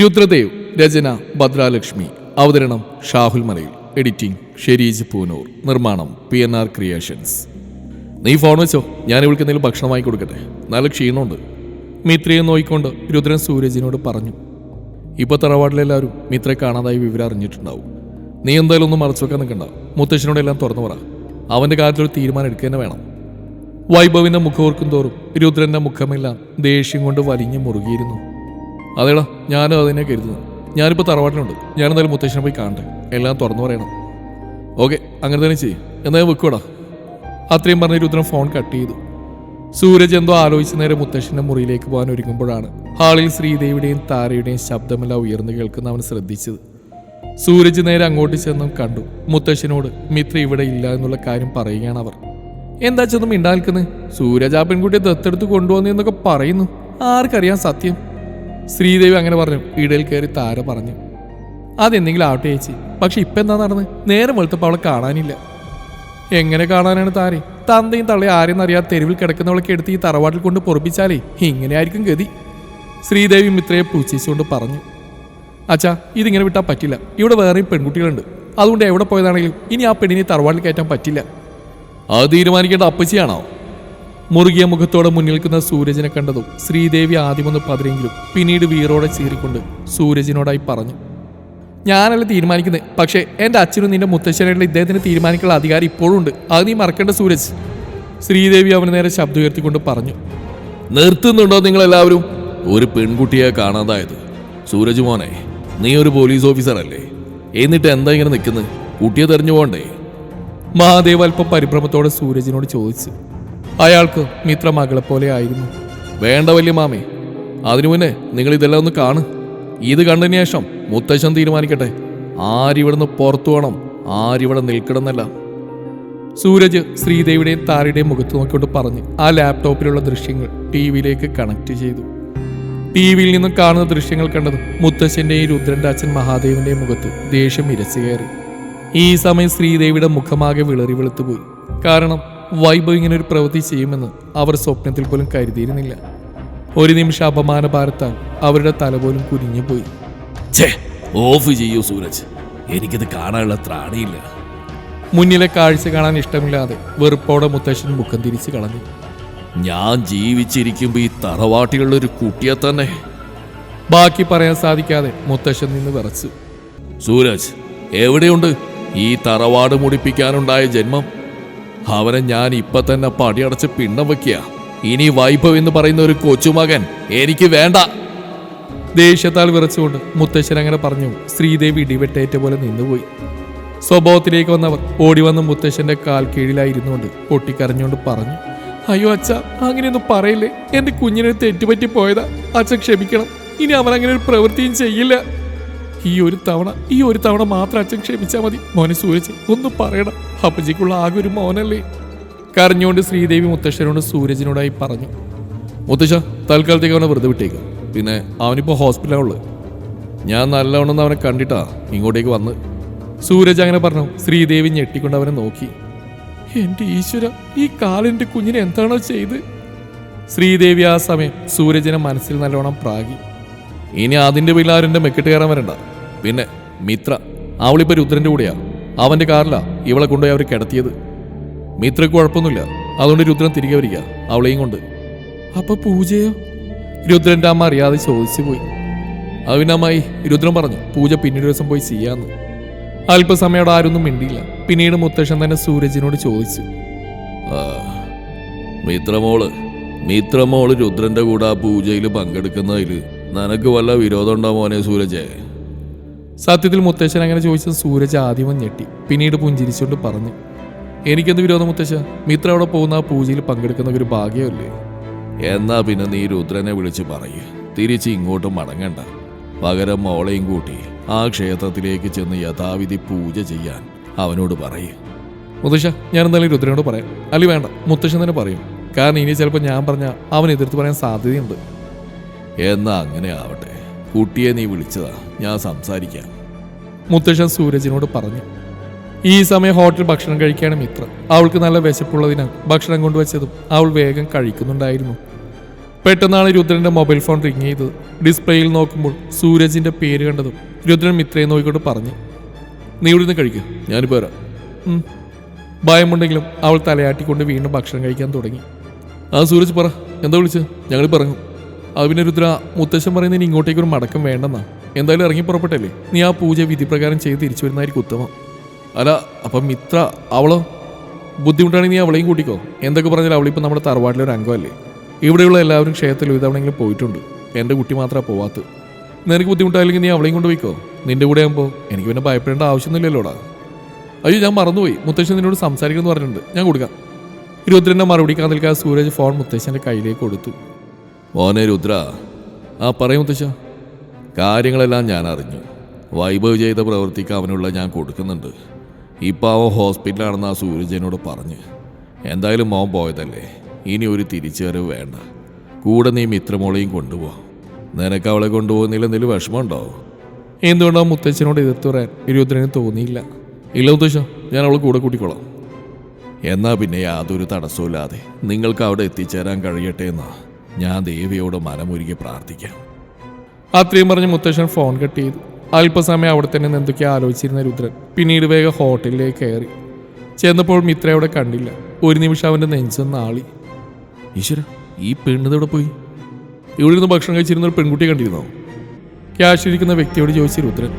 രുദ്രദേവ് രചന ഭദ്രാലക്ഷ്മി. അവതരണം ഷാഹുൽ മലയിൽ. എഡിറ്റിംഗ് ഷെരീജ് പൂനൂർ. നിർമ്മാണം P N R creations. നീ ഫോൺ വെച്ചോ? ഞാൻ ഇവൾക്ക് എന്തെങ്കിലും ഭക്ഷണം വാങ്ങി കൊടുക്കട്ടെ. നല്ല ക്ഷീണമുണ്ട്. മിത്രയെ നോയിക്കൊണ്ട് രുദ്രൻ സൂരജിനോട് പറഞ്ഞു. ഇപ്പോൾ തറവാട്ടിലെല്ലാവരും മിത്രയെ കാണാതായി വിവരം അറിഞ്ഞിട്ടുണ്ടാവും. നീ എന്തായാലും ഒന്നും മറച്ചു വെക്കാൻ നിൽക്കണ്ട. മുത്തശ്ശനോട് എല്ലാം തുറന്നു പറ. അവന്റെ കാര്യത്തിലൊരു തീരുമാനം എടുക്കുക തന്നെ വേണം. വൈഭവിന്റെ മുഖവർക്കും തോറും രുദ്രന്റെ മുഖമെല്ലാം ദേഷ്യം കൊണ്ട് വലിഞ്ഞു മുറുകിയിരുന്നു. അതേടാ ഞാനും അതിനെ കരുതുന്നു ഞാനിപ്പോൾ തറവാട്ടിലുണ്ട്. ഞാനെന്തായാലും മുത്തശ്ശനെ പോയി കാണട്ടെ. എല്ലാം തുറന്നു പറയണം. ഓക്കെ അങ്ങനെ തന്നെ ചെയ്യും. എന്നാൽ വെക്കൂടാ അത്രയും പറഞ്ഞ രുദ്രൻ ഫോൺ കട്ട് ചെയ്തു. സൂരജ് എന്തോ ആലോചിച്ച നേരെ മുത്തശ്ശന്റെ മുറിയിലേക്ക് പോകാൻ ഒരുങ്ങുമ്പോഴാണ് ഹാളിൽ ശ്രീദേവിയുടെയും താരയുടെയും ശബ്ദമെല്ലാം ഉയർന്നു കേൾക്കുന്ന അവൻ ശ്രദ്ധിച്ചത്. സൂരജ് നേരെ അങ്ങോട്ട് ചെന്നും കണ്ടു. മുത്തശ്ശനോട് മിത്ര ഇവിടെ ഇല്ല എന്നുള്ള കാര്യം പറയുകയാണ് അവർ. എന്താ ചെന്നും മിണ്ടാൽക്കുന്നത് സൂരജ് ആ പെൺകുട്ടിയെ ദത്തെടുത്ത് കൊണ്ടുവന്നു എന്നൊക്കെ പറയുന്നു. ആർക്കറിയാം സത്യം. ശ്രീദേവി അങ്ങനെ പറഞ്ഞു. ഇടയിൽ കയറി താര പറഞ്ഞു. അതെന്തെങ്കിലും ആവട്ടെ ചേച്ചി. പക്ഷെ ഇപ്പൊ എന്താ നടന്ന്? നേരം വെളുത്തപ്പോൾ അവളെ കാണാനില്ല. എങ്ങനെ കാണാനാണ് താരെ? തന്തയും തള്ളയും ആരെയും അറിയാതെ തെരുവിൽ കിടക്കുന്നവളൊക്കെ എടുത്ത് ഈ തറവാട്ടിൽ കൊണ്ട് പൊറപ്പിച്ചാലേ? ഇങ്ങനെയായിരിക്കും ഗതി. ശ്രീദേവി മിത്രയെ പൂച്ചിച്ചുകൊണ്ട് പറഞ്ഞു. അച്ഛാ ഇതിങ്ങനെ വിട്ടാൽ പറ്റില്ല. ഇവിടെ വേറെയും പെൺകുട്ടികളുണ്ട്. അതുകൊണ്ട് എവിടെ പോയതാണെങ്കിലും ഇനി ആ പെണ്ണിനെ തറവാട്ടിൽ കയറ്റാൻ പറ്റില്ല. അത് തീരുമാനിക്കേണ്ട അപ്പച്ചിയാണോ? മുറുകിയ മുഖത്തോടെ മുന്നിൽ നിൽക്കുന്ന സൂരജിനെ കണ്ടതും ശ്രീദേവി ആദ്യമൊന്ന് പതിരെങ്കിലും പിന്നീട് വീറോടെ ചീറിക്കൊണ്ട് സൂരജിനോടായി പറഞ്ഞു ഞാനല്ല തീരുമാനിക്കുന്നത് പക്ഷേ എന്റെ അച്ഛനും നിന്റെ മുത്തശ്ശനായിട്ടുള്ള ഇദ്ദേഹത്തിന് തീരുമാനിക്കാനുള്ള അധികാരം ഇപ്പോഴും ഉണ്ട്. അത് നീ മറക്കേണ്ട സൂരജ്. ശ്രീദേവി അവന് നേരെ ശബ്ദം ഉയർത്തിക്കൊണ്ട് പറഞ്ഞു നിർത്തുന്നുണ്ടോ നിങ്ങളെല്ലാവരും? ഒരു പെൺകുട്ടിയെ കാണാതായത്. സൂരജ് മോനെ നീ ഒരു പോലീസ് ഓഫീസർ അല്ലേ? എന്നിട്ട് എന്താ ഇങ്ങനെ നിൽക്കുന്നത് കുട്ടിയെ തെരഞ്ഞു പോകണ്ടേ? മഹാദേവ് അല്പം പരിഭ്രമത്തോടെ സൂരജിനോട് ചോദിച്ചു അയാൾക്ക് മിത്രമകളെ പോലെ ആയിരുന്നു. വേണ്ട വലിയ മാമേ അതിനു മുന്നേ നിങ്ങൾ ഇതെല്ലാം ഒന്ന് കാണ്. ഇത് കണ്ടതിന് ശേഷം മുത്തശ്ശൻ തീരുമാനിക്കട്ടെ. ആരിവിടുന്ന് പുറത്തു വേണം ആരിവിടെ നിൽക്കണമെന്നല്ല. സൂരജ് ശ്രീദേവിയുടെയും താരയുടെയും മുഖത്ത് നോക്കിക്കൊണ്ട് പറഞ്ഞ് ആ ലാപ്ടോപ്പിലുള്ള ദൃശ്യങ്ങൾ ടി വിയിലേക്ക് കണക്ട് ചെയ്തു. ടി വിയിൽ നിന്നും കാണുന്ന ദൃശ്യങ്ങൾ കണ്ടത് മുത്തശ്ശന്റെയും രുദ്രന്റെ അച്ഛൻ മഹാദേവന്റെയും മുഖത്ത് ദേഷ്യം ഇരച്ചു ഈ സമയം ശ്രീദേവിയുടെ മുഖമാകെ വിളറി വെളുത്തുപോയി. കാരണം വൈഭവ് ഇങ്ങനെ ഒരു പ്രവൃത്തി ചെയ്യുമെന്ന് അവർ സ്വപ്നത്തിൽ പോലും കരുതിയിരുന്നില്ല. ഒരു നിമിഷം അപമാന ഭാരത്താൽ അവരുടെ തല പോലും കുനിഞ്ഞുപോയി ഓഫ് ചെയ്യൂ സൂരജ്. എനിക്കിത് കാണാനുള്ള ത്രാണിയില്ല. മുന്നിലെ കാഴ്ച കാണാൻ ഇഷ്ടമില്ലാതെ വെറുപ്പോടെ മുത്തശ്ശൻ മുഖം തിരിച്ചു കളഞ്ഞു. ഞാൻ ജീവിച്ചിരിക്കുമ്പോ ഈ തറവാട്ടിലുള്ള ഒരു കുട്ടിയെ തന്നെ. ബാക്കി പറയാൻ സാധിക്കാതെ മുത്തശ്ശൻ നിന്ന് വിറച്ചു. സൂരജ് എവിടെയുണ്ട് ഈ തറവാട് മുടിപ്പിക്കാനുണ്ടായ ജന്മം? അവനെ ഞാൻ ഇപ്പൊ തന്നെ പടിയടച്ച് പിണ്ണം വെക്കുക. ഇനി വൈഭവ് എന്ന് പറയുന്ന ഒരു കൊച്ചുമകൻ എനിക്ക് വേണ്ട. ദേഷ്യത്താൽ വിറച്ചുകൊണ്ട് മുത്തശ്ശൻ അങ്ങനെ പറഞ്ഞു. ശ്രീദേവി ഇടിവെട്ടേറ്റ പോലെ നിന്നുപോയി. സ്വഭാവത്തിലേക്ക് വന്നവർ ഓടി വന്ന് മുത്തശ്ശന്റെ കാൽ കീഴിലായിരുന്നുകൊണ്ട് പൊട്ടിക്കരഞ്ഞുകൊണ്ട് പറഞ്ഞു അയ്യോ അച്ഛ അങ്ങനെയൊന്നും പറയില്ലേ? എന്റെ കുഞ്ഞിനെ തെറ്റുപറ്റി പോയതാ. അച്ഛൻ ക്ഷമിക്കണം. ഇനി അവൻ അങ്ങനെ ഒരു പ്രവൃത്തിയും ചെയ്യില്ല. ഈ ഒരു തവണ ഈ ഒരു തവണ മാത്രം അച്ഛൻ ക്ഷമിച്ചാൽ മതി. മോനെ സൂരജ് ഒന്ന് പറയണം അപ്പജിക്കുള്ള ആകെ ഒരു മോനല്ലേ. കരഞ്ഞുകൊണ്ട് ശ്രീദേവി മുത്തശ്ശനോട് സൂരജിനോടായി പറഞ്ഞു. മുത്തശ്ശ തൽക്കാലത്തേക്ക് അവനെ വെറുതെ വിട്ടേക്ക്. പിന്നെ അവനിപ്പോൾ ഹോസ്പിറ്റലാണുള്ളത്. ഞാൻ നല്ലവണ്ണം അവനെ കണ്ടിട്ടാ ഇങ്ങോട്ടേക്ക് വന്ന്. സൂരജ് അങ്ങനെ പറഞ്ഞു. ശ്രീദേവി ഞെട്ടിക്കൊണ്ട് അവനെ നോക്കി. എന്റെ ഈശ്വര ഈ കാലിന്റെ കുഞ്ഞിനെ എന്താണോ ചെയ്ത്? ശ്രീദേവി ആ സമയം സൂരജിനെ മനസ്സിൽ നല്ലോണം പ്രാഗി ഇനി അതിന്റെ പിള്ളേരെ മെക്കിട്ട് കയറാൻ വരണ്ട. പിന്നെ മിത്ര അവളിപ്പോ രുദ്രന്റെ കൂടെയാ. അവന്റെ കാറിലാ ഇവളെ കൊണ്ടുപോയി അവർ കിടത്തിയത്. മിത്രക്ക് കുഴപ്പമൊന്നുമില്ല. അതുകൊണ്ട് രുദ്രൻ തിരികെ വരിക. അവളെയും കൊണ്ട്. അപ്പൊ പൂജയോ? രുദ്രന്റെ അമ്മ അറിയാതെ ചോദിച്ചു പോയി. അവിനമ്മായി രുദ്രൻ പറഞ്ഞു പൂജ പിന്നീട് ദിവസം പോയി ചെയ്യാന്ന്. അല്പസമയം അവിടെ ആരൊന്നും മിണ്ടിയില്ല. പിന്നീട് മുത്തശ്ശൻ തന്നെ സൂരജിനോട് ചോദിച്ചു. മിത്രമോൾ മിത്രമോൾ രുദ്രന്റെ കൂടെ ആ പൂജയിൽ പങ്കെടുക്കുന്നതിൽ നിനക്ക് വല്ല വിരോധം ഉണ്ടോ മോനെ സൂരജേ? സത്യത്തിൽ മുത്തശ്ശൻ അങ്ങനെ ചോദിച്ച സൂരജ് ആദ്യം ഞെട്ടി. പിന്നീട് പുഞ്ചിരിച്ചുകൊണ്ട് പറഞ്ഞു എനിക്കെന്ത് വിരോധം മുത്തശ്ശ മിത്ര അവിടെ പോകുന്ന ആ പൂജയിൽ പങ്കെടുക്കുന്ന ഒരു ഭാഗ്യമല്ലേ? എന്നാ പിന്നെ നീ രുദ്രനെ വിളിച്ച് പറയ്. തിരിച്ച് ഇങ്ങോട്ട് മടങ്ങണ്ട. പകരം മോളെയും കൂട്ടി ആ ക്ഷേത്രത്തിലേക്ക് ചെന്ന് യഥാവിധി പൂജ ചെയ്യാൻ അവനോട് പറയ്. മുത്തശ്ശ ഞാൻ എന്തായാലും രുദ്രനോട് പറയാം. അല്ലെ വേണ്ട മുത്തശ്ശൻ തന്നെ പറയും. കാരണം ഇനി ചിലപ്പോൾ ഞാൻ പറഞ്ഞ അവൻ എതിർത്ത് പറയാൻ സാധ്യതയുണ്ട്. എന്നാ അങ്ങനെ ആവട്ടെ. കുട്ടിയെ നീ വിളിച്ചതാ. ഞാൻ സംസാരിക്കാം. മുത്തശ്ശൻ സൂരജിനോട് പറഞ്ഞു ഈ സമയം ഹോട്ടൽ ഭക്ഷണം കഴിക്കുകയാണ് മിത്ര. അവൾക്ക് നല്ല വിശപ്പുള്ളതിനാൽ ഭക്ഷണം കൊണ്ടുവച്ചതും അവൾ വേഗം കഴിക്കുന്നുണ്ടായിരുന്നു. പെട്ടെന്നാണ് രുദ്രന്റെ മൊബൈൽ ഫോൺ റിങ് ചെയ്തത്. ഡിസ്പ്ലേയിൽ നോക്കുമ്പോൾ സൂരജിന്റെ പേര് കണ്ടതും രുദ്രൻ മിത്രയെ നോക്കിക്കൊണ്ട് പറഞ്ഞു നീ ഇവിടുന്ന് കഴിക്കും ഞാനിപ്പോൾ വരാം. ഭയമുണ്ടെങ്കിലും അവൾ തലയാട്ടിക്കൊണ്ട് വീണ്ടും ഭക്ഷണം കഴിക്കാൻ തുടങ്ങി. ആ സൂരജ് പറ എന്താ വിളിച്ചത് ഞങ്ങൾ പറഞ്ഞു അത് പിന്നെ രുദ്ര മുത്തശ്ശൻ പറയുന്നതിന് ഇങ്ങോട്ടേക്ക് ഒരു മടക്കം വേണ്ടെന്നാ. എന്തായാലും ഇറങ്ങി പുറപ്പെട്ടല്ലേ? നീ ആ പൂജ വിധിപ്രകാരം ചെയ്ത് തിരിച്ചു വരുന്നതായിരിക്കും ഉത്തമം. അല്ല അപ്പം മിത്ര അവളോ? ബുദ്ധിമുട്ടാണെങ്കിൽ നീ അവളെയും കൂട്ടിക്കോ. എന്തൊക്കെ പറഞ്ഞാലും അവളിപ്പോൾ നമ്മുടെ തറവാട്ടിലെ ഒരു അംഗമല്ലേ. ഇവിടെയുള്ള എല്ലാവരും ക്ഷേത്രത്തിൽ ഇതവണെങ്കിലും പോയിട്ടുണ്ട്. എന്റെ കുട്ടി മാത്രമാണ് പോവാത്തത് നിനക്ക് ബുദ്ധിമുട്ടായില്ലെങ്കിൽ നീ അവളെയും കൊണ്ട് പോയിക്കോ. നിന്റെ കൂടെ ആകുമ്പോൾ എനിക്ക് പിന്നെ ഭയപ്പെടേണ്ട ആവശ്യമൊന്നുമില്ലല്ലോടാ. അയ്യോ ഞാൻ മറന്നുപോയി. മുത്തശ്ശൻ നിന്നോട് സംസാരിക്കണമെന്ന് പറഞ്ഞിട്ടുണ്ട്. ഞാൻ കൊടുക്കാം. ഇരുപത്തിരണ്ടാം മറുപടി കാതിൽക്കാതെ സൂരജ് ഫോൺ മുത്തശ്ശന്റെ കയ്യിലേക്ക് കൊടുത്തു. മോനെ രുദ്ര ആ പറയും മുത്തശ്ശ. കാര്യങ്ങളെല്ലാം ഞാൻ അറിഞ്ഞു. വൈഭവ് ചെയ്ത പ്രവൃത്തിക്ക് അവനുള്ള ഞാൻ കൊടുക്കുന്നുണ്ട്. ഇപ്പം അവൻ ഹോസ്പിറ്റലാണെന്ന് ആ സൂര്യജനോട് പറഞ്ഞ്. എന്തായാലും മോൻ പോയതല്ലേ. ഇനി ഒരു തിരിച്ചുവരവ് വേണ്ട. കൂടെ നീ മിത്രമോളെയും കൊണ്ടുപോ. നിനക്ക് അവളെ കൊണ്ടുപോകുന്നില്ല എന്തെങ്കിലും വിഷമമുണ്ടോ? എന്തുകൊണ്ടാ മുത്തച്ഛനോട് എതിർത്ത് പറയാൻ രുദ്രന് തോന്നിയില്ല. ഇല്ല മുത്തശ്ശ ഞാൻ അവളെ കൂടെ കൂട്ടിക്കോളാം. എന്നാ പിന്നെ യാതൊരു തടസ്സമില്ലാതെ നിങ്ങൾക്ക് അവിടെ എത്തിച്ചേരാൻ കഴിയട്ടെ എന്നാ. ഞാൻ ദേവിയോട് മനമൊരുക്കി പ്രാർത്ഥിക്കാം. അത്രയും പറഞ്ഞ് മുത്തശ്ശൻ ഫോൺ കട്ട് ചെയ്തു. അല്പസമയം അവിടെ തന്നെ എന്തൊക്കെയോ ആലോചിച്ചിരുന്ന രുദ്രൻ പിന്നീട് വേഗം ഹോട്ടലിലേക്ക് കയറി. ചെന്നപ്പോൾ മിത്ര അവിടെ കണ്ടില്ല. ഒരു നിമിഷം അവന്റെ നെഞ്ചൊന്ന് ആളി ഈശ്വര ഈ പെണ്ണിതവിടെ പോയി? ഇവിടെ നിന്ന് ഭക്ഷണം കഴിച്ചിരുന്ന ഒരു പെൺകുട്ടിയെ കണ്ടിരുന്നോ? ക്യാഷ് ഇരിക്കുന്ന വ്യക്തിയോട് ചോദിച്ചു രുദ്രൻ.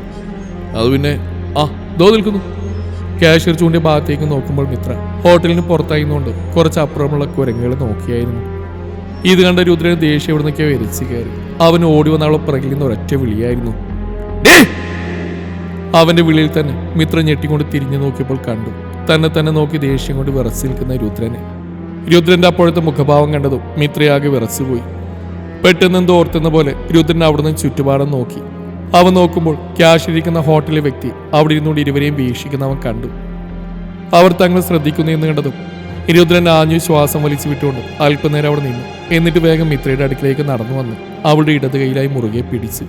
അത് പിന്നെ ആ ദോ നിൽക്കുന്നു. ക്യാഷ് ചൂണ്ടിയ ഭാഗത്തേക്ക് നോക്കുമ്പോൾ മിത്ര ഹോട്ടലിന് പുറത്തായിരുന്നുകൊണ്ട് കുറച്ച് അപ്പുറമുള്ള കുരങ്ങുകൾ നോക്കിയായിരുന്നു. ഇത് കണ്ട രുദ്രൻ ദേഷ്യം എവിടെ നിന്നൊക്കെ വരച്ച് കയറി. അവൻ ഓടി വന്ന അവളെ പിറകിൽ നിന്ന് ഒരൊറ്റ വിളിയായിരുന്നു! അവന്റെ വിളിയിൽ തന്നെ മിത്രം ഞെട്ടിക്കൊണ്ട് തിരിഞ്ഞു നോക്കിയപ്പോൾ കണ്ടു. തന്നെ തന്നെ നോക്കി ദേഷ്യം കൊണ്ട് വിറച്ചു നിൽക്കുന്ന രുദ്രനെ. രുദ്രന്റെ അപ്പോഴത്തെ മുഖഭാവം കണ്ടതും മിത്രയാകെ വിറച്ചുപോയി. പെട്ടെന്ന് എന്തോ ഓർത്തുന്ന പോലെ രുദ്രൻ അവിടുന്ന് ചുറ്റുപാടും നോക്കി. അവൻ നോക്കുമ്പോൾ ക്യാഷ് ഇരിക്കുന്ന ഹോട്ടലിലെ വ്യക്തി അവിടെ ഇരുന്നുകൊണ്ട് ഇരുവരെയും വീക്ഷിക്കുന്നവൻ കണ്ടു. അവർ തങ്ങൾ ശ്രദ്ധിക്കുന്നു എന്ന് കണ്ടതും രുദ്രൻ ആഞ്ഞു ശ്വാസം വലിച്ചു വിട്ടുകൊണ്ട് അല്പനേരം അവിടെ നിന്നു. എന്നിട്ട് വേഗം മിത്രയുടെ അടുക്കിലേക്ക് നടന്നു വന്നു. അവളുടെ ഇടത് കൈയിലായി മുറുകെ പിടിച്ച്.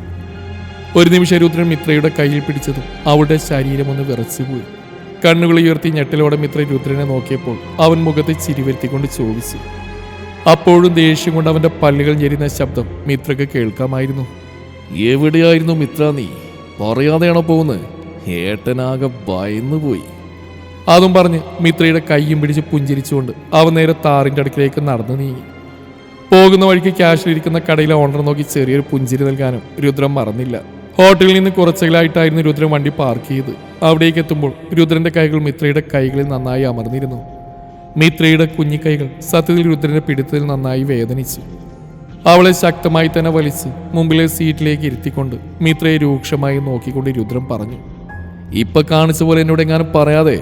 ഒരു നിമിഷം രുദ്രൻ മിത്രയുടെ കയ്യിൽ പിടിച്ചതും അവളുടെ ശരീരം ഒന്ന് വിറച്ചുപോയി കണ്ണുകൾ ഉയർത്തി ഞെട്ടലോടെ മിത്ര രുദ്രനെ നോക്കിയപ്പോൾ അവൻ മുഖത്ത് ചിരിവരുത്തിക്കൊണ്ട് ചോദിച്ചു. അപ്പോഴും ദേഷ്യം കൊണ്ട് അവന്റെ പല്ലുകൾ ഞെരിയുന്ന ശബ്ദം മിത്രക്ക് കേൾക്കാമായിരുന്നു. എവിടെയായിരുന്നു മിത്ര നീ? പറയാതെയാണോ പോകുന്നത്? ഏട്ടനാകെ ഭയന്നു പോയി അതും പറഞ്ഞ് മിത്രയുടെ കൈയും പിടിച്ച് പുഞ്ചിരിച്ചുകൊണ്ട് അവൻ നേരെ താറിന്റെ അടുക്കിലേക്ക് നടന്നു നീങ്ങി. പോകുന്ന വഴിക്ക് ക്യാഷിലിരിക്കുന്ന കടയിലെ ഓണർ നോക്കി ചെറിയൊരു പുഞ്ചിരി നൽകാനും രുദ്രം മറന്നില്ല. ഹോട്ടലിൽ നിന്ന് കുറച്ചുകളായിട്ടായിരുന്നു രുദ്രൻ വണ്ടി പാർക്ക് ചെയ്ത്. അവിടേക്ക് എത്തുമ്പോൾ രുദ്രന്റെ കൈകൾ മിത്രയുടെ കൈകളിൽ നന്നായി അമർന്നിരുന്നു. മിത്രയുടെ കുഞ്ഞിക്കൈകൾ സത്യത്തിൽ രുദ്രന്റെ പിടുത്തത്തിൽ നന്നായി വേദനിച്ചു. അവളെ ശക്തമായി തന്നെ വലിച്ച് മുമ്പിലെ സീറ്റിലേക്ക് ഇരുത്തിക്കൊണ്ട് മിത്രയെ രൂക്ഷമായി നോക്കിക്കൊണ്ട് രുദ്രൻ പറഞ്ഞു ഇപ്പൊ കാണിച്ച പോലെ എന്നോട് എങ്ങാനും പറയാതെ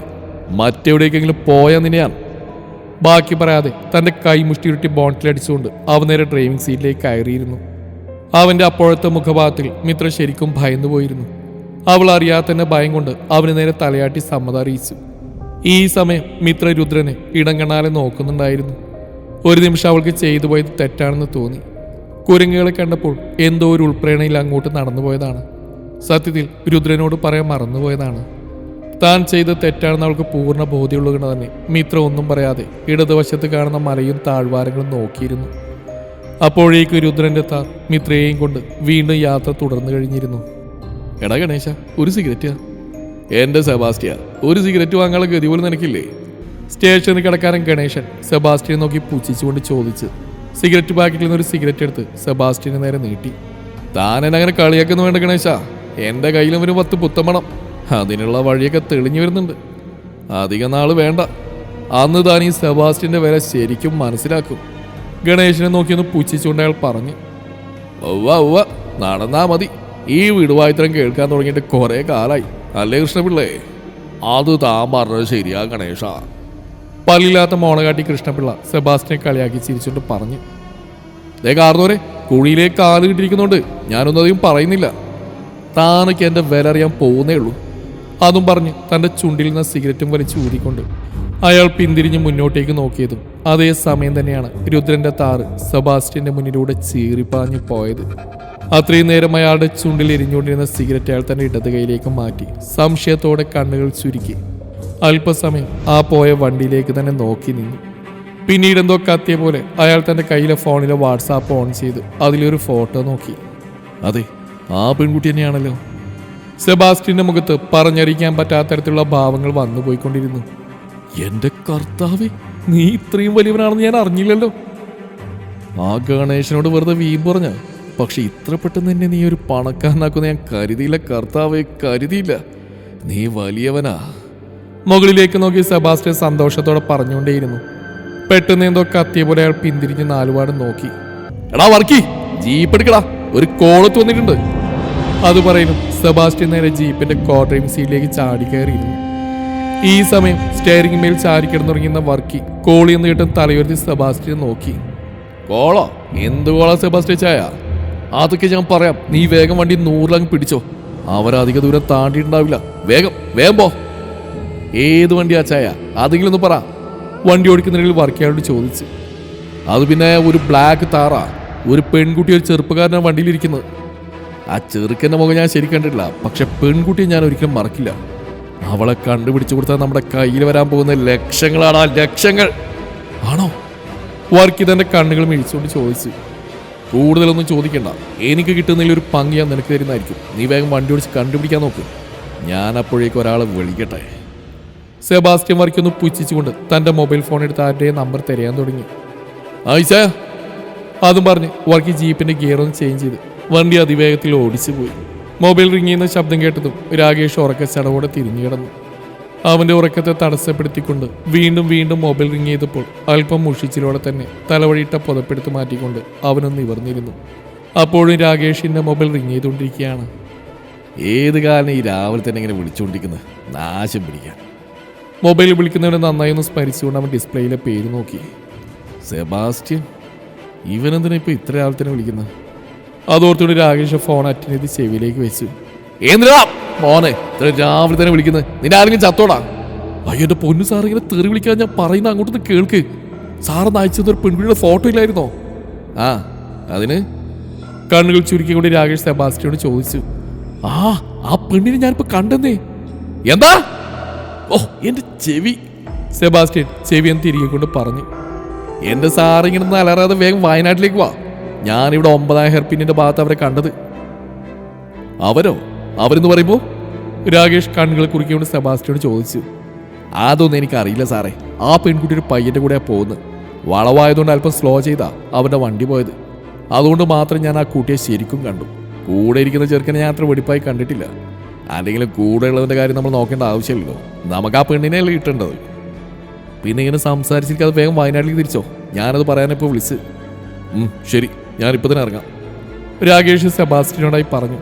മറ്റെവിടേക്കെങ്കിലും പോയ നിന്നെയാണ് ബാക്കി പറയാതെ തന്റെ കൈ മുഷ്ടിയുരുട്ടി ബോണ്ടിലടിച്ചുകൊണ്ട് അവൻ നേരെ ഡ്രൈവിംഗ് സീറ്റിലേക്ക് കയറിയിരുന്നു. അവന്റെ അപ്പോഴത്തെ മുഖഭാഗത്തിൽ മിത്ര ശരിക്കും ഭയന്നു പോയിരുന്നു. അവൾ അറിയാതെ തന്നെ ഭയം കൊണ്ട് അവന് നേരെ തലയാട്ടി സമ്മതം അറിയിച്ചു. ഈ സമയം മിത്ര രുദ്രനെ ഇടം കണ്ണാലെ നോക്കുന്നുണ്ടായിരുന്നു. ഒരു നിമിഷം അവൾക്ക് ചെയ്തു പോയത് തെറ്റാണെന്ന് തോന്നി. കുരങ്ങുകളെ കണ്ടപ്പോൾ എന്തോ ഒരു ഉൾപ്രേരണയിൽ അങ്ങോട്ട് നടന്നുപോയതാണ്. സത്യത്തിൽ രുദ്രനോട് പറയാൻ മറന്നുപോയതാണ്. താൻ ചെയ്ത് തെറ്റാണെന്ന് അവൾക്ക് പൂർണ ബോധ്യമുള്ളത് തന്നെ മിത്ര ഒന്നും പറയാതെ ഇടതുവശത്ത് കാണുന്ന മലയും താഴ്വാരങ്ങളും നോക്കിയിരുന്നു. അപ്പോഴേക്ക് രുദ്രന്റെ താർ മിത്രയെയും കൊണ്ട് വീണ്ടും യാത്ര തുടർന്നു കഴിഞ്ഞിരുന്നു. എടാ ഗണേശ ഒരു സിഗരറ്റാ. എന്റെ സെബാസ്റ്റിയ ഒരു സിഗരറ്റ് വാങ്ങാനുള്ള ഗതി പോലും നിനക്കില്ലേ? സ്റ്റേഷനിൽ കിടക്കാരൻ ഗണേശൻ സെബാസ്റ്റിയെ നോക്കി പുച്ഛിച്ചുകൊണ്ട് ചോദിച്ച് സിഗരറ്റ് പാക്കറ്റിൽ നിന്ന് ഒരു സിഗരറ്റ് എടുത്ത് സെബാസ്റ്റിന് നേരെ നീട്ടി. താൻ എന്നെ അങ്ങനെ കളിയാക്കുന്നു വേണ്ട ഗണേശ. എന്റെ കയ്യിലും ഒരു പത്ത് പുത്തമണം അതിനുള്ള വഴിയൊക്കെ തെളിഞ്ഞു വരുന്നുണ്ട്. അധിക നാൾ വേണ്ട. അന്ന് താൻ ഈ സെബാസ്റ്റിന്റെ വില ശരിക്കും മനസ്സിലാക്കും. ഗണേശനെ നോക്കിയൊന്ന് പുച്ഛിച്ചുകൊണ്ട് അയാൾ പറഞ്ഞു ഒവ്വ ഒവ്വ നടന്നാ മതി. ഈ വിടുവായുത്തരം കേൾക്കാൻ തുടങ്ങിയിട്ട് കുറേ കാലായി. അല്ലേ കൃഷ്ണപിള്ളേ? അത് താൻ പറഞ്ഞത് ശരിയാ ഗണേഷ പല്ലില്ലാത്ത മോണകാട്ടി കൃഷ്ണപിള്ള സെബാസ്റ്റിനെ കളിയാക്കി ചിരിച്ചുകൊണ്ട് പറഞ്ഞു ദേ കാർന്നോരെ കുഴിയിലേക്ക് കാൽ കിട്ടിയിരിക്കുന്നുണ്ട്. ഞാനൊന്നും അധികം പറയുന്നില്ല. താനൊക്കെ എന്റെ വില അറിയാൻ പോകുന്നേ ഉള്ളൂ. അതും പറഞ്ഞ് തന്റെ ചുണ്ടിൽ നിന്ന് സിഗരറ്റും വലിച്ചു ഊതിക്കൊണ്ട് അയാൾ പിന്തിരിഞ്ഞ് മുന്നോട്ടേക്ക് നോക്കിയതും അതേ സമയം തന്നെയാണ് രുദ്രന്റെ താറ് സെബാസ്റ്റ്യന്റെ മുന്നിലൂടെ ചീറിപ്പാഞ്ഞു പോയത്. അത്രയും നേരം അയാളുടെ ചുണ്ടിൽ എരിഞ്ഞുകൊണ്ടിരുന്ന സിഗരറ്റ് അയാൾ തന്റെ ഇടത് കൈയിലേക്ക് മാറ്റി സംശയത്തോടെ കണ്ണുകൾ ചുരുക്കി. അല്പസമയം ആ പോയ വണ്ടിയിലേക്ക് തന്നെ നോക്കി നിന്നു. പിന്നീട് എന്തോ കത്തിയ പോലെ അയാൾ തന്റെ കയ്യിലെ ഫോണിലെ വാട്സാപ്പ് ഓൺ ചെയ്തു അതിലൊരു ഫോട്ടോ നോക്കി. അതെ ആ പെൺകുട്ടി തന്നെയാണല്ലോ. സെബാസ്റ്റിന്റെ മുഖത്ത് പറഞ്ഞറിയിക്കാൻ പറ്റാത്ത തരത്തിലുള്ള ഭാവങ്ങൾ വന്നു പോയിക്കൊണ്ടിരുന്നു എന്റെ കർത്താവേ നീ ഇത്രയും വലിയവനാണെന്ന് ഞാൻ അറിഞ്ഞില്ലല്ലോ. ആ ഗണേശനോട് വെറുതെ വീ പറഞ്ഞ പക്ഷെ ഇത്ര പെട്ടെന്ന് തന്നെ നീ ഒരു പണക്കാരനാക്കുന്ന ഞാൻ കരുതിയില്ല കർത്താവെ കരുതിയില്ല. നീ വലിയവനാ. മുകളിലേക്ക് നോക്കി സെബാസ്റ്റ്യൻ സന്തോഷത്തോടെ പറഞ്ഞുകൊണ്ടേയിരുന്നു. പെട്ടെന്ന് എന്തോ കത്തിയ പോലെ അയാൾ പിന്തിരിഞ്ഞ് നാലുപാട് നോക്കി. എടാ വർക്കി ജീപ്പ് എടുക്കടാ ഒരു കോളത്ത് വന്നിട്ടുണ്ട് അത് പറയുന്നു സെബാസ്റ്റ്യൻ നേരെ ജീപ്പിന്റെ കോ ഡ്രൈവിംഗ് സീറ്റിലേക്ക് ചാടി കയറിയിരുന്നു. ഈ സമയം സ്റ്റെയറിംഗ് മേൽ ചാരി കിടന്നുറങ്ങുന്ന വർക്കി കോളി എന്ന് കിട്ടും തലയുയർത്തി സെബാസ്റ്റ്യൻ നോക്കി. കോളോ എന്ത് കോളാ സെബാസ്റ്റ്യൻ ചായ? അതൊക്കെ ഞാൻ പറയാം. നീ വേഗം വണ്ടി നൂറിലങ്ങ് പിടിച്ചോ. അവരധിക ദൂരം താണ്ടിയിട്ടുണ്ടാവില്ല. വേഗം വേഗം പോ. ഏത് വണ്ടിയാ ചായ? അതെങ്കിലും ഒന്ന് പറ. വണ്ടി ഓടിക്കുന്നതിൽ വർക്കിയോട് ചോദിച്ചു. അത് പിന്നെ ഒരു ബ്ലാക്ക് താറാ. ഒരു പെൺകുട്ടി ഒരു ചെറുപ്പക്കാരനാണ് വണ്ടിയിലിരിക്കുന്നത്. ആ ചെറുക്കന്റെ മുഖം ഞാൻ ശരി കണ്ടിട്ടില്ല. പക്ഷെ പെൺകുട്ടിയെ ഞാൻ ഒരിക്കലും മറക്കില്ല. അവളെ കണ്ടുപിടിച്ചു കൊടുത്താൽ നമ്മുടെ കയ്യിൽ വരാൻ പോകുന്ന ലക്ഷങ്ങളാണ് ആ ലക്ഷങ്ങൾ. ആണോ? വർക്കി തന്റെ കണ്ണുകൾ മിഴിച്ചുകൊണ്ട് ചോദിച്ചു. കൂടുതലൊന്നും ചോദിക്കണ്ട. എനിക്ക് കിട്ടുന്നതിൽ ഒരു പങ്ക് ഞാൻ നിനക്ക് തരുന്നതായിരിക്കും. നീ വേഗം വണ്ടി ഓടിച്ച് കണ്ടുപിടിക്കാൻ നോക്ക്. ഞാൻ അപ്പോഴേക്കും ഒരാളെ വിളിക്കട്ടെ. സെബാസ്റ്റ്യൻ വർക്കൊന്ന് പുച്ഛിച്ചുകൊണ്ട് തന്റെ മൊബൈൽ ഫോൺ എടുത്ത് ആരുടെ നമ്പർ തിരയാൻ തുടങ്ങി. ആയിച്ച അതും പറഞ്ഞ് വർക്കി ജീപ്പിന്റെ ഗിയർ ഒന്ന് ചേഞ്ച് ചെയ്ത്. വണ്ടി അതിവേഗത്തിൽ ഓടിച്ചു പോയി മൊബൈൽ റിങ് ചെയ്യുന്ന ശബ്ദം കേട്ടതും രാകേഷ് ഉറക്കച്ചടവോടെ തിരിഞ്ഞു കിടന്നു. അവന്റെ ഉറക്കത്തെ തടസ്സപ്പെടുത്തിക്കൊണ്ട് വീണ്ടും വീണ്ടും മൊബൈൽ റിങ് ചെയ്തപ്പോൾ അല്പം മുഷിച്ചിലോടെ തന്നെ തലവഴിയിട്ട പുതപ്പെടുത്ത് മാറ്റിക്കൊണ്ട് അവനൊന്ന് ഇവർന്നിരുന്നു അപ്പോഴും രാകേഷിന്റെ മൊബൈൽ റിങ് ചെയ്തുകൊണ്ടിരിക്കുകയാണ്. ഏത് കാലം ഈ രാവിലെ തന്നെ ഇങ്ങനെ വിളിച്ചുകൊണ്ടിരിക്കുന്നത്? നാശം പിടിക്കാൻ. മൊബൈൽ വിളിക്കുന്നവനെ നന്നായി ഒന്ന് സ്മരിച്ചുകൊണ്ട് അവൻ ഡിസ്പ്ലേയിലെ പേര് നോക്കി. സെബാസ്റ്റ്യൻ? ഇവനെന്തിനാ ഇപ്പൊ ഇത്ര രാവിലെ തന്നെ വിളിക്കുന്നത്? അതോർത്തുകൊണ്ട് രാകേഷ് ഫോൺ അറ്റൻഡ് ചെവിയിലേക്ക് വെച്ചു. എന്തിനാ മോനെ ഇത്ര രാവിലെ തന്നെ വിളിക്കുന്നത് നിന്നെ ആരെങ്കിലും ചത്തോടാ? അയ്യോ എന്റെ പൊന്നു സാർ ഇങ്ങനെ തെറി വിളിക്കാൻ ഞാൻ പറയുന്ന അങ്ങോട്ടൊന്ന് കേൾക്ക്. സാറൊന്ന് അയച്ചത് ഒരു പെൺകുട്ടിയുടെ ഫോട്ടോ ഇല്ലായിരുന്നോ? ആ അതിന്? കണ്ണുകൾ ചുരുക്കിക്കൊണ്ട് രാകേഷ് സെബാസ്റ്റിയോട് ചോദിച്ചു. ആ ആ പെണ്ണിനെ ഞാനിപ്പോ കണ്ടെന്നേ. എന്താ? ഓ എന്റെ ചെവി. സെബാസ്റ്റ്യൻ എന്ന് തിരികെ കൊണ്ട് പറഞ്ഞു. എന്റെ സാറിങ്ങനെ അലറാതെ വേഗം വയനാട്ടിലേക്ക് വാ. ഞാനിവിടെ ഒമ്പതാം ഹെർപ്പിന്റെ ഭാഗത്ത് അവരെ കണ്ടത്. അവരോ അവരെന്ന് പറയുമ്പോൾ രാകേഷ് കണ്ണുകൾ കുറിക്കൊണ്ട് സെബാസ്റ്റിയോട് ചോദിച്ചു. അതൊന്നും എനിക്ക് അറിയില്ല സാറേ. ആ പെൺകുട്ടി ഒരു പയ്യന്റെ കൂടെയാണ് പോകുന്നത്. വളവായതുകൊണ്ട് അല്പം സ്ലോ ചെയ്താ അവന്റെ വണ്ടി പോയത്. അതുകൊണ്ട് മാത്രം ഞാൻ ആ കുട്ടിയെ ശരിക്കും കണ്ടു. കൂടെ ഇരിക്കുന്ന ചെറുക്കനെ ഞാൻ അത്ര വെടിപ്പായി കണ്ടിട്ടില്ല. അല്ലെങ്കിലും കൂടെ ഉള്ളതിന്റെ കാര്യം നമ്മൾ നോക്കേണ്ട ആവശ്യമില്ലല്ലോ. നമുക്ക് ആ പെണ്ണിനെ അല്ലേ കിട്ടേണ്ടത്? പിന്നെ ഇങ്ങനെ സംസാരിച്ചിരിക്കാതെ വേഗം വയനാട്ടിലേക്ക് തിരിച്ചോ? ഞാനത് പറയാനിപ്പോൾ വിളിച്ച്. ശരി. ഞാനിപ്പോൾ തന്നെ ഇറങ്ങാം. രാകേഷ് സെബാസ്റ്റിനോടായി പറഞ്ഞു.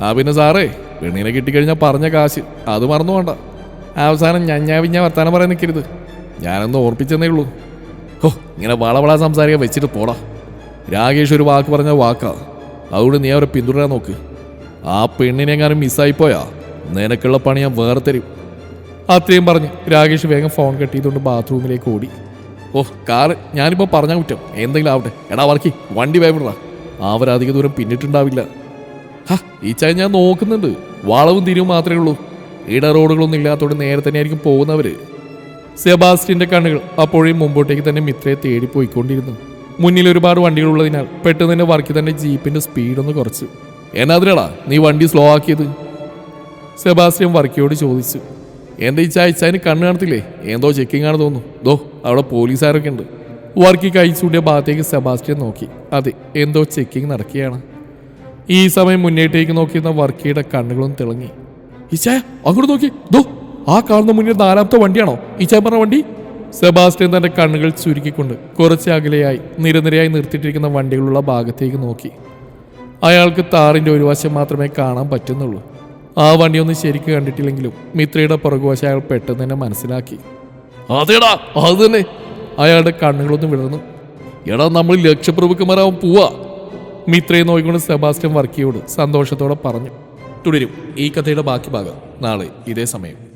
ആ പിന്നെ സാറേ പെണ്ണിനെ കിട്ടിക്കഴിഞ്ഞാൽ പറഞ്ഞ കാശ് അത് മറന്നു വേണ്ട അവസാനം ഞഞ്ഞാവിഞ്ഞ വർത്താനം പറയാൻ നിൽക്കരുത് ഞാനൊന്ന് ഓർപ്പിച്ചെന്നേ ഉള്ളൂ. ഓ ഇങ്ങനെ വളവള സംസാരിക്കാൻ വെച്ചിട്ട് പോടാ. രാകേഷ് ഒരു വാക്ക് പറഞ്ഞ വാക്കാ. അതുകൊണ്ട് നീ അവരെ പിന്തുടരാൻ നോക്ക്. ആ പെണ്ണിനെ എങ്ങാനും മിസ്സായിപ്പോയാ നിനക്കുള്ള പണി ഞാൻ വേറെ തരും. അത്രയും പറഞ്ഞ് രാകേഷ് വേഗം ഫോൺ കട്ട് ചെയ്തുകൊണ്ട് ബാത്റൂമിലേക്ക് ഓടി. ഓ കാറ് ഞാനിപ്പോൾ പറഞ്ഞ കുറ്റം. എന്തെങ്കിലും ആവട്ടെ. എടാ വർക്കി വണ്ടി വേവിടാ അവരധിക ദൂരം പിന്നിട്ടുണ്ടാവില്ല. ഹാ ഈ ചായ ഞാൻ നോക്കുന്നുണ്ട്. വളവും തിരിവും മാത്രമേ ഉള്ളൂ. ഇട റോഡുകളൊന്നും ഇല്ലാത്തതുകൊണ്ട് നേരെ തന്നെയായിരിക്കും പോകുന്നവര്. സെബാസ്റ്റിന്റെ കണ്ണുകൾ അപ്പോഴേ മുമ്പോട്ടേക്ക് തന്നെ മിത്രയെ തേടി പോയിക്കൊണ്ടിരുന്നു. മുന്നിൽ ഒരുപാട് വണ്ടികളുള്ളതിനാൽ പെട്ടെന്ന് തന്നെ വർക്കി തന്നെ ജീപ്പിന്റെ സ്പീഡ് ഒന്ന് കുറച്ചു. എന്നാതിനാടാ നീ വണ്ടി സ്ലോ ആക്കിയത്? സെബാസ്റ്റ്യൻ വർക്കിയോട് ചോദിച്ചു. എന്റെ ഈ ചായ അതിന് കണ്ണ് കാണത്തില്ലേ? എന്തോ ചെക്കിംഗ് ആണ് തോന്നുന്നു. ദോ അവിടെ പോലീസുകാരൊക്കെ ഉണ്ട്. വർക്കി കൈ ചൂടിയ ഭാഗത്തേക്ക് സെബാസ്റ്റ്യൻ നോക്കി. അതെ എന്തോ ചെക്കിംഗ് നടക്കുകയാണ്. ഈ സമയം മുന്നേറ്റേക്ക് നോക്കിയിരുന്ന വർക്കിയുടെ കണ്ണുകളും തിളങ്ങി. ഇച്ചായ അങ്ങോട്ട് നോക്കി. ദോ ആ കാണുന്ന മുന്നിൽ നാലാമത്തെ വണ്ടിയാണോ? ഇച്ചായ പറഞ്ഞ വണ്ടി? സെബാസ്റ്റ്യൻ തന്റെ കണ്ണുകൾ ചുരുക്കിക്കൊണ്ട് കുറച്ച് അകലെയായി നിരനിരയായി നിർത്തിയിട്ടിരിക്കുന്ന വണ്ടികളുള്ള ഭാഗത്തേക്ക് നോക്കി. അയാൾക്ക് താറിന്റെ ഒരു വശം മാത്രമേ കാണാൻ പറ്റുന്നുള്ളൂ. ആ വണ്ടിയൊന്നും ശരിക്ക് കണ്ടിട്ടില്ലെങ്കിലും മിത്രയുടെ പുറകുവശം അയാൾ പെട്ടെന്ന് തന്നെ മനസ്സിലാക്കി. അതേടാ. അത് തന്നെ. അയാളുടെ കണ്ണുകളൊന്നും വിടർന്നു. എടാ നമ്മൾ ലക്ഷപ്രഭുക്കന്മാരാവാൻ പോവാ. മിത്രയെ നോക്കിക്കൊണ്ട് സെബാസ്റ്റ്യൻ വർക്കിയോട് സന്തോഷത്തോടെ പറഞ്ഞു. തുടരും. ഈ കഥയുടെ ബാക്കി ഭാഗം നാളെ ഇതേ സമയം.